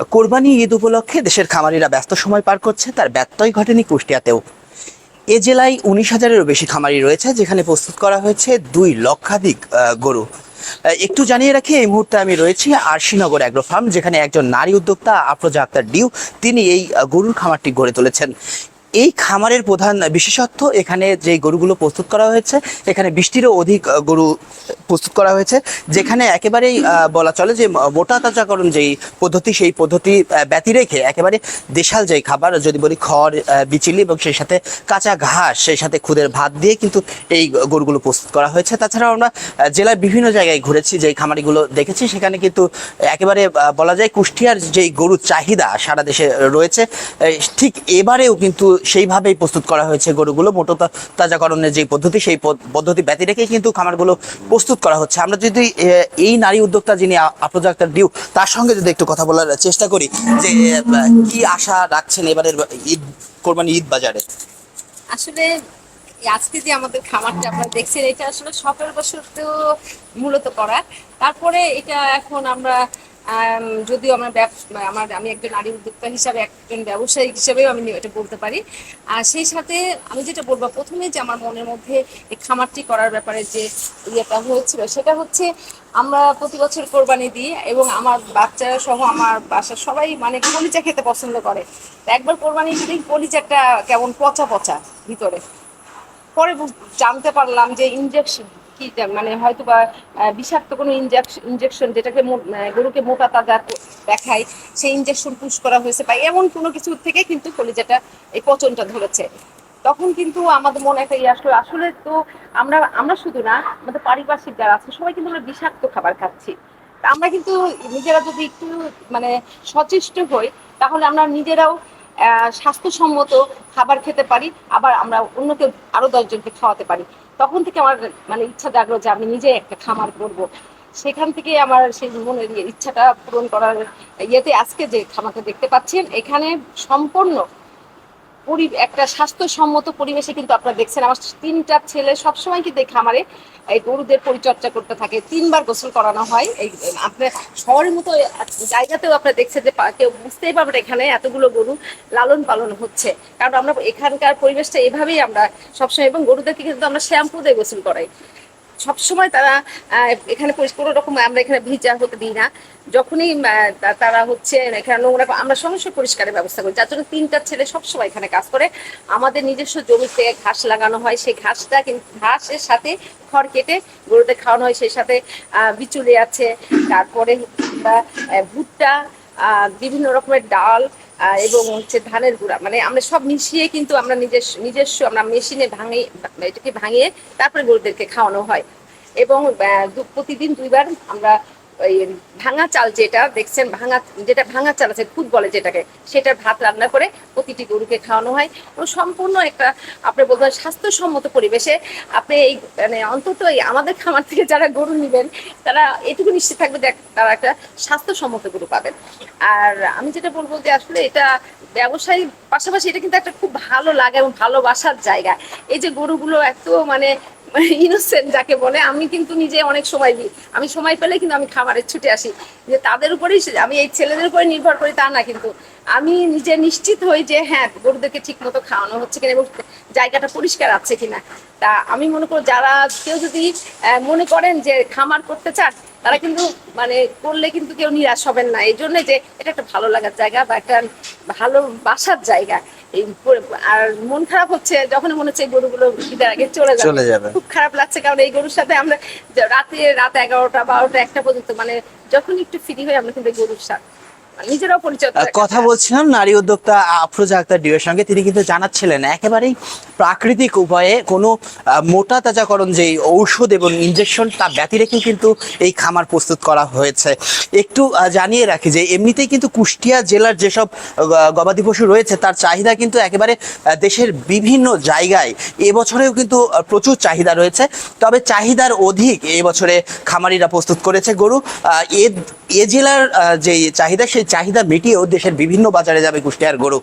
কোরবানি ঈদ উপলক্ষে দেশের খামারিরা ব্যস্ত সময় পার করছে, তার ব্যত্যয় ঘটেনি কুষ্টিয়াতেও। এ জেলায় উনিশ হাজারেরও বেশি খামারি রয়েছে, যেখানে প্রস্তুত করা হয়েছে দুই লক্ষাধিক গরু। একটু জানিয়ে রাখি, এই মুহূর্তে আমি রয়েছি আরশিনগর অ্যাগ্রো ফার্ম, যেখানে একজন নারী উদ্যোক্তা আফরোজা আক্তার ডিউ, তিনি এই গরুর খামারটি গড়ে তুলেছেন। এই খামারের প্রধান বিশেষত্ব, এখানে যে গরুগুলো প্রস্তুত করা হয়েছে, এখানে বৃষ্টিরও অধিক গরু প্রস্তুত করা হয়েছে, যেখানে একেবারেই বলা চলে যে মোটা তাজাকরণ যেই পদ্ধতি, সেই পদ্ধতি ব্যতি রেখে একেবারে দেশাল যেই খাবার, যদি বলি খড় বিচিলি এবং সেই সাথে কাঁচা ঘাস, সেই সাথে খুদের ভাত দিয়ে কিন্তু এই গরুগুলো প্রস্তুত করা হয়েছে। তাছাড়াও আমরা জেলার বিভিন্ন জায়গায় ঘুরেছি, যেই খামারিগুলো দেখেছি, সেখানে কিন্তু একেবারে বলা যায় কুষ্টিয়ার যেই গরুর চাহিদা সারা দেশে রয়েছে। ঠিক এবারেও কিন্তু সেইভাবেই প্রস্তুত করা হয়েছে গরুগুলো। মোটো তাজাকরণের যে পদ্ধতি, সেই পদ- পদ্ধতি ব্যতি রেখেই কিন্তু খামারগুলো প্রস্তুত করা হচ্ছে। আমরা যদি এই নারী উদ্যোক্তা যিনি আফরোজা আক্তার ডিউ, তার সঙ্গে যদি একটু কথা বলার চেষ্টা করি যে কি আশা রাখছেন এবারের ঈদ কোরবানি ঈদ বাজারে? আসলে আজকে যে আমাদের খামারটা আপনারা দেখছেন এটা আসলে সতেরো বছর তো মূলত করা। তারপরে এটা এখন আমরা আম, যদিও আমরা আমার আমি একজন নারী উদ্যোক্তা হিসাবে একজন ব্যবসায়ী হিসাবেও আমি এটা বলতে পারি। আর সেই সাথে আমি যেটা বলব প্রথমে যে আমার মনের মধ্যে এই খামারটি করার ব্যাপারে যে ইয়েটা হয়েছিল সেটা হচ্ছে আমরা প্রতি বছর কোরবানি দিই এবং আমার বাচ্চারা সহ আমার বাসার সবাই মানে কলিচা খেতে পছন্দ করে। একবার কোরবানি দিলেই কলিচাটা কেমন পচা পচা ভিতরে। পরে জানতে পারলাম যে ইনজেকশন কি মানে হয়তো বা বিষাক্ত কোনো ইনজেকশন ইনজেকশন যেটাকে গরুকে মোটা তাজা দেখায়, সেই ইনজেকশন পুশ করা হয়েছে বা এমন কোনো কিছু থেকে কিন্তু কলিজাটা এই পচনটা ধরেছে। তখন কিন্তু আমাদের মনে একটা ইয়ে আসলো, আসলে তো আমরা আমরা শুধু না, আমাদের পারিপার্শ্বিক যারা আছে, সবাই কিন্তু আমরা বিষাক্ত খাবার খাচ্ছি। আমরা কিন্তু নিজেরা যদি একটু মানে সচেষ্ট হই, তাহলে আমরা নিজেরাও স্বাস্থ্যসম্মত খাবার খেতে পারি, আবার আমরা অন্যকে আরও দশজনকে খাওয়াতে পারি। তখন থেকে আমার মানে ইচ্ছা জাগলো যে আমি নিজে একটা খামার করব। সেখান থেকে আমার সেই মনের ইচ্ছাটা পূরণ করার ইয়েতে আজকে যে খামারটা দেখতে পাচ্ছেন, এখানে সম্পূর্ণ পরি একটা স্বাস্থ্যসম্মত পরিবেশে কিন্তু আপনারা দেখছেন। আমার তিনটা ছেলে সবসময় কিন্তু এই খামারে এই গরুদের পরিচর্যা করতে থাকে। তিনবার গোসল করানো হয়। এই আপনার শহরের মতো জায়গাতেও আপনারা দেখছেন যে কেউ বুঝতেই পারবেন এখানে এতগুলো গরু লালন পালন হচ্ছে। কারণ আমরা এখানকার পরিবেশটা এভাবেই আমরা সবসময় এবং গরুদেরকে কিন্তু আমরা শ্যাম্পু দিয়ে গোসল করাই। সবসময় তারা এখানে কোনো রকম আমরা এখানে ভিজা হতে দিই না। যখনই তারা হচ্ছে এখানে নোংরা, আমরা সঙ্গে পরিষ্কারের ব্যবস্থা করি। যার জন্য তিনটা ছেলে সবসময় এখানে কাজ করে। আমাদের নিজস্ব জমিতে ঘাস লাগানো হয়। সেই ঘাসটা কিন্তু, ঘাসের সাথে খড় কেটে গরুদের খাওয়ানো হয়। সেই সাথে বিচুলি আছে। তারপরে ভুট্টা বিভিন্ন রকমের ডাল এবং হচ্ছে ধানের গুঁড়া। মানে আমরা সব মিশিয়ে কিন্তু আমরা নিজস্ব নিজস্ব আমরা মেশিনে ভাঙে, এটাকে ভাঙিয়ে তারপরে গরুদেরকে খাওয়ানো হয়। এবং প্রতিদিন দুইবার আমরা ভাঙা চাল যেটা দেখছেন, ভাঙা, যেটা ভাঙা চাল আছে, খুদ বলে যেটাকে, সেটার ভাত রান্না করে প্রতিটি গরুকে খাওয়ানো হয়। এবং সম্পূর্ণ একটা আপনি বলতে স্বাস্থ্যসম্মত পরিবেশে আপনি এই মানে অন্তত এই আমাদের খামার থেকে যারা গরু নেবেন, তারা এটুকু নিশ্চিত থাকবে যে তারা একটা স্বাস্থ্যসম্মত গরু পাবেন। আর আমি যেটা বলব যে আসলে এটা ব্যবসায়ী, পাশাপাশি এটা কিন্তু একটা খুব ভালো লাগে এবং ভালোবাসার জায়গা। এই যে গরুগুলো এত মানে ইনোসেন্ট যাকে বলে, আমি কিন্তু নিজে অনেক সময় দিই। আমি সময় পেলে কিন্তু আমি খাবারে ছুটে আসি। যে তাদের উপরেই আমি এই ছেলেদের উপরে নির্ভর করি, তা না কিন্তু। আমি নিজে নিশ্চিত হই যে হ্যাঁ গরুদেরকে ঠিক মতো খাওয়ানো হচ্ছে কিনা এবং জায়গাটা পরিষ্কার আছে কিনা। তা আমি মনে করি, যারা কেউ যদি মনে করেন যে খামার করতে চান তারা কিন্তু মানে করলে কিন্তু কেউ নিরাশ হবেন না। এই জন্য যে এটা একটা ভালো লাগার জায়গা বা একটা ভালো বাসার জায়গা। এই আর মন খারাপ হচ্ছে যখন মনে হচ্ছে এই গরুগুলো ঈদের আগে চলে যাবে। চলে যাবে। খুব খারাপ লাগছে কারণ এই গরুর সাথে আমরা রাতে রাত এগারোটা বারোটা একটা পর্যন্ত মানে যখন একটু ফ্রি হই আমরা কিন্তু এই গরুর সাথে মানে নিজেরাও পরিচয় কথা বলছিলাম নারী উদ্যোক্তা আফরোজা আক্তার ডিউয়ের সঙ্গে। তিনি কিন্তু জানাচ্ছিলেন একেবারেই প্রাকৃতিক উপায়ে কোনো মোটা তাজাকরণ যে ঔষধ এবং ইঞ্জেকশন তা ব্যতি রেখে কিন্তু এই খামার প্রস্তুত করা হয়েছে। একটু জানিয়ে রাখি যে এমনিতেই কিন্তু কুষ্টিয়া জেলার যেসব গবাদি পশু রয়েছে তার চাহিদা কিন্তু একেবারে দেশের বিভিন্ন জায়গায় এবছরেও কিন্তু প্রচুর চাহিদা রয়েছে। তবে চাহিদার অধিক এবছরে খামারিরা প্রস্তুত করেছে গরু। এ এ জেলার যে চাহিদা, সেই চাহিদা মিটিয়েও দেশের বিভিন্ন বাজারে যাবে কুষ্টিয়ার গরু।